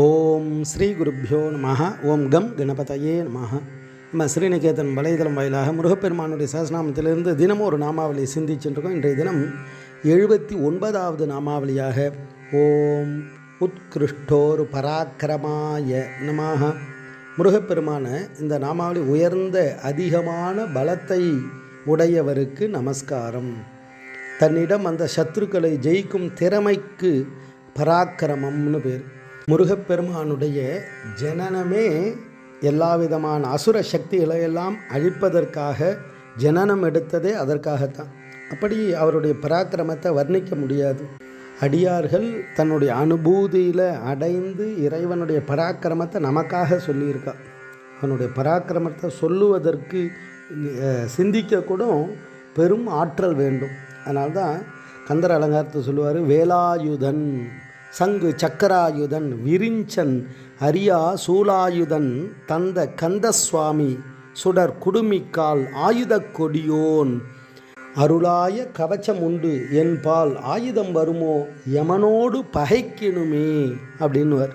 ஓம் ஸ்ரீ குருப்பியோ நம ஓம் கம் கணபதையே நம நம்ம ஸ்ரீநிகேதன் வலைதளம் வாயிலாக முருகப்பெருமானுடைய சஹஸ்ரநாமத்திலிருந்து தினமும் ஒரு நாமாவளி சிந்திச்சுருக்கோம் இன்றைய தினம் எழுபத்தி ஒன்பதாவது நாமாவளியாக ஓம் உத்கிருஷ்டோர் பராக்கிரமாய நமாக முருகப்பெருமான இந்த நாமாவளி உயர்ந்த அதிகமான பலத்தை உடையவருக்கு நமஸ்காரம். தன்னிடம் அந்த சத்ருக்களை ஜெயிக்கும் திறமைக்கு பராக்கிரமம்னு பேர். முருகப்பெருமானுடைய ஜனனமே எல்லா விதமான அசுர சக்திகளை எல்லாம் அழிப்பதற்காக ஜனனம் எடுத்ததே அதற்காகத்தான். அப்படி அவருடைய பராக்கிரமத்தை வர்ணிக்க முடியாது. அடியார்கள் தன்னுடைய அனுபூதியில் அடைந்து இறைவனுடைய பராக்கிரமத்தை நமக்காக சொல்லியிருக்கா. அவனுடைய பராக்கிரமத்தை சொல்லுவதற்கு சிந்திக்க கூட பெரும் ஆற்றல் வேண்டும். அதனால்தான் கந்தர் அலங்காரத்தை சொல்லுவார் வேலாயுதன் சங்கு சக்கராயுதன் விரிஞ்சன் அரியா சூலாயுதன் தந்த கந்தசுவாமி சுடர் குடுமிக்கால் ஆயுத கொடியோன் அருளாய கவச்சம் உண்டு என்பால் ஆயுதம் வருமோ? யமனோடு பகைக்கணுமே அப்படின்னுவர்.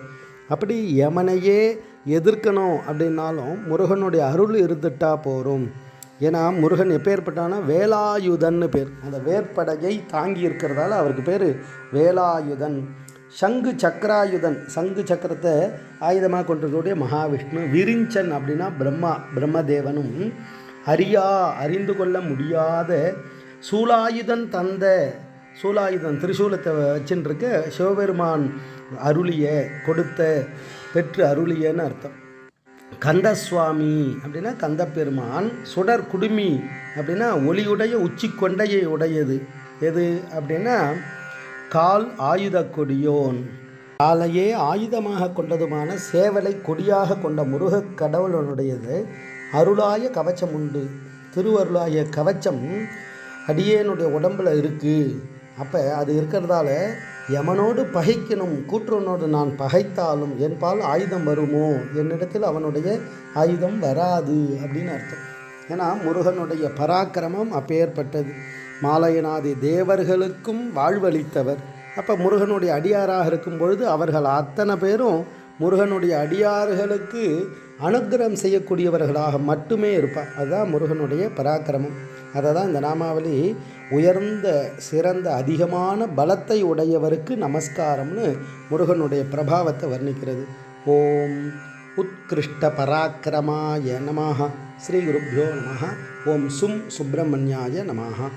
அப்படி யமனையே எதிர்க்கணும் அப்படின்னாலும் முருகனுடைய அருள் இருந்துட்டா போகும் ஏன்னா முருகன் எப்பேற்பட்டானா வேலாயுதன்னு பேர். அந்த வேற்படையை தாங்கி இருக்கிறதால அவருக்கு பேர் வேலாயுதன். சங்கு சக்கராயுதன். சங்கு சக்கரத்தை ஆயுதமாக கொண்டிருக்கக்கூடிய மகாவிஷ்ணு விரிஞ்சன் அப்படின்னா பிரம்மா பிரம்மதேவனும். அறியா அறிந்து கொள்ள முடியாத சூலாயுதன் தந்த சூலாயுதன் திரிசூலத்தை வச்சுன்னு சிவபெருமான் அருளிய கொடுத்த பெற்று அருளியன்னு அர்த்தம். கந்த சுவாமி அப்படின்னா கந்தப்பெருமான் சுடர் குடுமி அப்படின்னா ஒளியுடைய உச்சி கொண்டையை உடையது. எது அப்படின்னா கால் ஆயுத கொடியோன். காலையே ஆயுதமாக கொண்டதுமான சேவலை கொடியாக கொண்ட முருகக் கடவுளனுடையது அருளாய கவச்சம் உண்டு. திருவருளாய கவச்சம் அடியேனுடைய உடம்புல இருக்குது அப்போ அது இருக்கிறதால எமனோடு பகைக்கணும் கூற்றனோடு நான் பகைத்தாலும் என்பால் ஆயுதம் வருமோ? என்னிடத்தில் அவனுடைய ஆயுதம் வராது அப்படின்னு அர்த்தம். ஏன்னா முருகனுடைய பராக்கிரமம் அப்பேற்பட்டது. மாலையனாதி தேவர்களுக்கும் வாழ்வளித்தவர். அப்போ முருகனுடைய அடியாராக இருக்கும் பொழுது அவர்கள் அத்தனை பேரும் முருகனுடைய அடியார்களுக்கு அனுக்கிரகம் செய்யக்கூடியவர்களாக மட்டுமே இருப்பார். அதுதான் முருகனுடைய பராக்கிரமம். அதை தான் இந்த நாமாவளி உயர்ந்த சிறந்த அதிகமான பலத்தை உடையவருக்கு நமஸ்காரம்னு முருகனுடைய பிரபாவத்தை வர்ணிக்கிறது. ஓம் உத்கிருஷ்ட பராக்கிரமாய நமாக ஸ்ரீ குருப்பியோ நமः ஓம் சும் சுப்பிரமணியாய நமாக